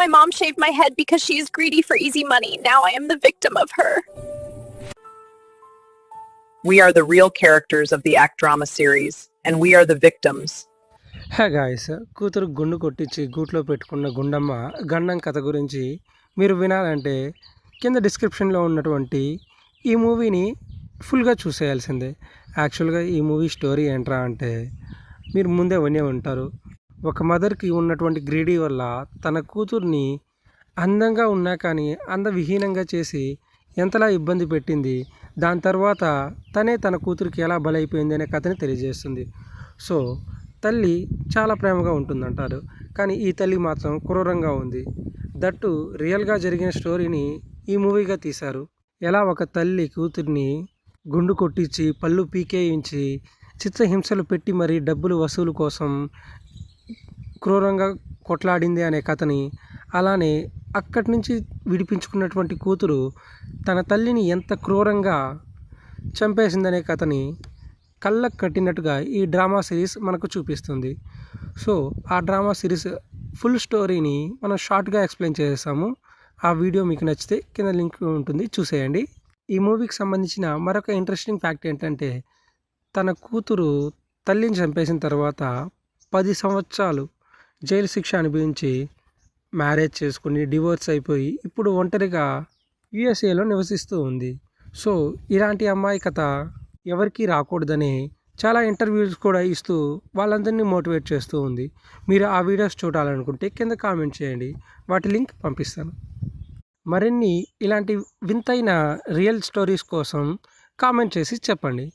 My mom shaved my head because she is greedy for easy money. Now I am the victim of her. We are the real characters of the Act Drama series, and we are the victims. Hey guys కూతురు గుండు కొట్టించి గూట్లో పెట్టుకున్న గుండమ్మ గండం కథ గురించి మీరు వినాలంటే కింద డిస్క్రిప్షన్లో ఉన్నటువంటి ఈ మూవీని ఫుల్గా చూసేయాల్సిందే యాక్చువల్గా ఈ మూవీ స్టోరీ ఏంట్రా అంటే మీరు ముందే వినే ఉంటారు ఒక మదర్కి ఉన్నటువంటి గ్రీడీ వల్ల తన కూతుర్ని అందంగా ఉన్నా కానీ అందవిహీనంగా చేసి ఎంతలా ఇబ్బంది పెట్టింది దాని తర్వాత తనే తన కూతురికి ఎలా బలైపోయింది అనే కథని తెలియజేస్తుంది. సో తల్లి చాలా ప్రేమగా ఉంటుందంటారు కానీ ఈ తల్లి మాత్రం క్రూరంగా ఉంది. దట్టు రియల్గా జరిగిన స్టోరీని ఈ మూవీగా తీశారు. ఎలా ఒక తల్లి కూతుర్ని గుండు కొట్టించి పళ్ళు పీకేయించి చిత్రహింసలు పెట్టి మరీ డబ్బులు వసూలు కోసం క్రూరంగా కొట్లాడింది అనే కథని అలానే అక్కడి నుంచి విడిపించుకున్నటువంటి కూతురు తన తల్లిని ఎంత క్రూరంగా చంపేసిందనే కథని కళ్ళకు కట్టినట్టుగా ఈ డ్రామా సిరీస్ మనకు చూపిస్తుంది. సో ఆ డ్రామా సిరీస్ ఫుల్ స్టోరీని మనం షార్ట్గా ఎక్స్ప్లెయిన్ చేసేసాము. ఆ వీడియో మీకు నచ్చితే కింద లింక్ ఉంటుంది చూసేయండి. ఈ మూవీకి సంబంధించిన మరొక ఇంట్రెస్టింగ్ ఫ్యాక్ట్ ఏంటంటే తన కూతురు తల్లిని చంపేసిన తర్వాత పది సంవత్సరాలు జైలు శిక్ష అనుభవించి మ్యారేజ్ చేసుకుని డివోర్స్ అయిపోయి ఇప్పుడు ఒంటరిగా యుఎస్ఏలో నివసిస్తూ ఉంది. సో ఇలాంటి అమ్మాయి కథ ఎవరికీ రాకూడదని చాలా ఇంటర్వ్యూస్ కూడా ఇస్తూ వాళ్ళందరినీ మోటివేట్ చేస్తూ ఉంది. మీరు ఆ వీడియోస్ చూడాలనుకుంటే కింద కామెంట్ చేయండి. వాటి లింక్ పంపిస్తాను. మరిన్ని ఇలాంటి వింతైన రియల్ స్టోరీస్ కోసం కామెంట్ చేసి చెప్పండి.